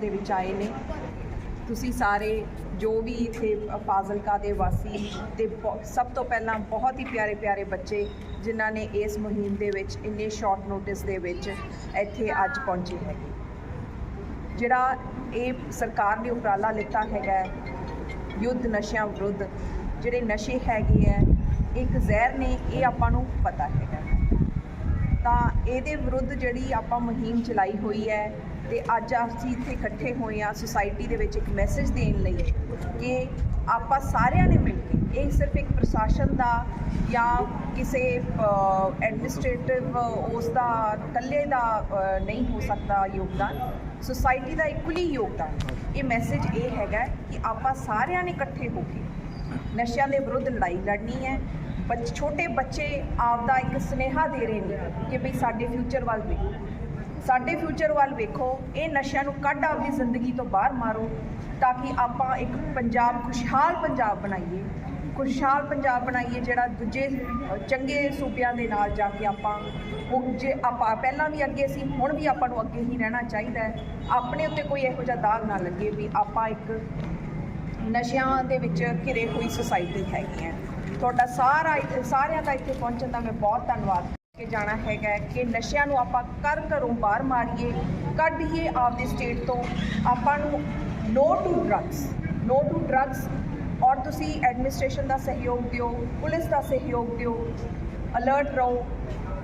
ਦੇ ਵਿੱਚ ਆਏ ਨੇ। ਤੁਸੀਂ ਸਾਰੇ ਜੋ ਵੀ ਇੱਥੇ ਫਾਜ਼ਿਲਕਾ ਦੇ ਵਾਸੀ ਤੇ ਬਹੁ- ਸਭ ਤੋਂ ਪਹਿਲਾਂ ਬਹੁਤ ਹੀ ਪਿਆਰੇ ਪਿਆਰੇ ਬੱਚੇ ਜਿਨ੍ਹਾਂ ਨੇ ਇਸ ਮੁਹਿੰਮ ਦੇ ਵਿੱਚ ਇੰਨੇ ਸ਼ਾਰਟ ਨੋਟਿਸ ਦੇ ਵਿੱਚ ਇੱਥੇ ਅੱਜ ਪਹੁੰਚੇ ਹੈਗੇ। ਜਿਹੜਾ ਇਹ ਸਰਕਾਰ ਨੇ ਉਪਰਾਲਾ ਲਿੱਤਾ ਹੈਗਾ ਯੁੱਧ ਨਸ਼ਿਆਂ ਵਿਰੁੱਧ, ਜਿਹੜੇ ਨਸ਼ੇ ਹੈਗੇ ਆ ਇੱਕ ਜ਼ਹਿਰ ਨੇ, ਇਹ ਆਪਾਂ ਨੂੰ ਪਤਾ ਹੈਗਾ ਤਾਂ ਇਹਦੇ ਵਿਰੁੱਧ ਜਿਹੜੀ ਆਪਾਂ ਮੁਹਿੰਮ ਚਲਾਈ ਹੋਈ ਹੈ ਤੇ ਅੱਜ ਅਸੀਂ ਇੱਥੇ ਇਕੱਠੇ ਹੋਏ ਆ ਸੁਸਾਇਟੀ ਦੇ ਵਿੱਚ ਇੱਕ ਮੈਸੇਜ ਦੇਣ ਲਈ ਕਿ ਆਪਾਂ ਸਾਰਿਆਂ ਨੇ ਮਿਲ ਕੇ, ਇਹ ਸਿਰਫ ਇੱਕ ਪ੍ਰਸ਼ਾਸਨ ਦਾ ਜਾਂ ਕਿਸੇ ਐਡਮਿਨਿਸਟ੍ਰੇਟਿਵ ਉਸ ਦਾ, ਇਕੱਲੇ ਦਾ ਨਹੀਂ ਹੋ ਸਕਦਾ ਯੋਗਦਾਨ। ਸੁਸਾਇਟੀ ਦਾ ਇਕੁਅਲੀ ਯੋਗਦਾਨ। ਇਹ ਮੈਸੇਜ ਇਹ ਹੈਗਾ ਕਿ ਆਪਾਂ ਸਾਰਿਆਂ ਨੇ ਇਕੱਠੇ ਹੋ ਕੇ ਨਸ਼ਿਆਂ ਦੇ ਵਿਰੁੱਧ ਲੜਾਈ ਲੜਨੀ ਹੈ। ਬੱਚ, ਛੋਟੇ ਬੱਚੇ ਆਪ ਦਾ ਇੱਕ ਸੁਨੇਹਾ ਦੇ ਰਹੇ ਨੇ ਕਿ ਭਈ ਸਾਡੇ ਫਿਊਚਰ ਵੱਲ ਵੇਖੋ। ਸਾਡੇ ਫਿਊਚਰ ਵੱਲ ਵੇਖੋ, ਇਹ ਨਸ਼ਿਆਂ ਨੂੰ ਕੱਢ ਆਪਦੀ ਜ਼ਿੰਦਗੀ ਤੋਂ ਬਾਹਰ ਮਾਰੋ ਤਾਂ ਕਿ ਆਪਾਂ ਇੱਕ ਪੰਜਾਬ, ਖੁਸ਼ਹਾਲ ਪੰਜਾਬ ਬਣਾਈਏ। ਖੁਸ਼ਹਾਲ ਪੰਜਾਬ ਬਣਾਈਏ ਜਿਹੜਾ ਦੂਜੇ, ਚੰਗੇ ਸੂਬਿਆਂ ਦੇ ਨਾਲ ਜਾ ਕੇ ਆਪਾਂ ਉਹ ਜੇ ਆਪਾਂ, ਪਹਿਲਾਂ ਵੀ ਅੱਗੇ ਸੀ, ਹੁਣ ਵੀ ਆਪਾਂ ਨੂੰ ਅੱਗੇ ਹੀ ਰਹਿਣਾ ਚਾਹੀਦਾ ਹੈ। ਆਪਣੇ ਉੱਤੇ ਕੋਈ ਇਹੋ ਜਿਹਾ ਦਾਗ ਨਾ ਲੱਗੇ ਵੀ ਆਪਾਂ ਇੱਕ ਨਸ਼ਿਆਂ ਦੇ ਵਿੱਚ ਘਿਰੇ ਹੋਈ ਸੁਸਾਇਟੀ ਹੈਗੀ ਹੈ। ਤੁਹਾਡਾ ਸਾਰਾ ਸਾਰਿਆਂ ਦਾ ਇੱਥੇ ਪਹੁੰਚਣ ਦਾ ਮੈਂ ਬਹੁਤ ਧੰਨਵਾਦ ਕੇ ਜਾਣਾ ਹੈਗਾ ਕਿ ਨਸ਼ਿਆਂ ਨੂੰ ਆਪਾਂ ਕਰ ਘਰੋਂ ਬਾਹਰ ਮਾਰੀਏ, ਕੱਢੀਏ ਆਪਦੇ ਸਟੇਟ ਤੋਂ। ਆਪਾਂ ਨੂੰ no to drugs no to drugs ਔਰ ਤੁਸੀਂ ਐਡਮਿਨਿਸਟ੍ਰੇਸ਼ਨ ਦਾ ਸਹਿਯੋਗ ਦਿਓ, ਪੁਲਿਸ ਦਾ ਸਹਿਯੋਗ ਦਿਓ ਅਲਰਟ ਰਹੋ,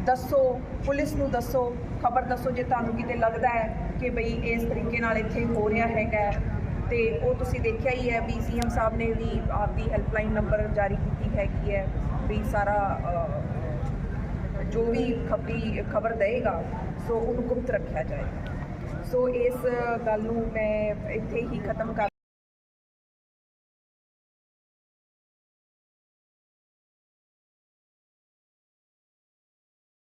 ਦੱਸੋ, ਪੁਲਿਸ ਨੂੰ ਦੱਸੋ, ਖਬਰ ਦੱਸੋ ਜੇ ਤੁਹਾਨੂੰ ਕਿਤੇ ਲੱਗਦਾ ਹੈ ਕਿ ਬਈ ਇਸ ਤਰੀਕੇ ਨਾਲ ਇੱਥੇ ਹੋ ਰਿਹਾ ਹੈਗਾ ਤੇ ਉਹ ਤੁਸੀਂ ਦੇਖਿਆ ਹੀ ਹੈ ਵੀ ਸੀਐਮ ਸਾਹਿਬ ਨੇ ਵੀ ਆਪਦੀ ਹੈਲਪਲਾਈਨ ਨੰਬਰ ਜਾਰੀ ਕੀਤੀ ਹੈਗੀ ਹੈ ਵੀ ਸਾਰਾ ਜੋ ਵੀ ਖਬਰੀ, ਖਬਰ ਦੇਗਾ ਸੋ ਉਹਨੂੰ ਗੁਪਤ ਰੱਖਿਆ ਜਾਏਗਾ। ਸੋ ਇਸ ਗੱਲ ਨੂੰ ਮੈਂ ਇੱਥੇ ਹੀ ਖਤਮ ਕਰ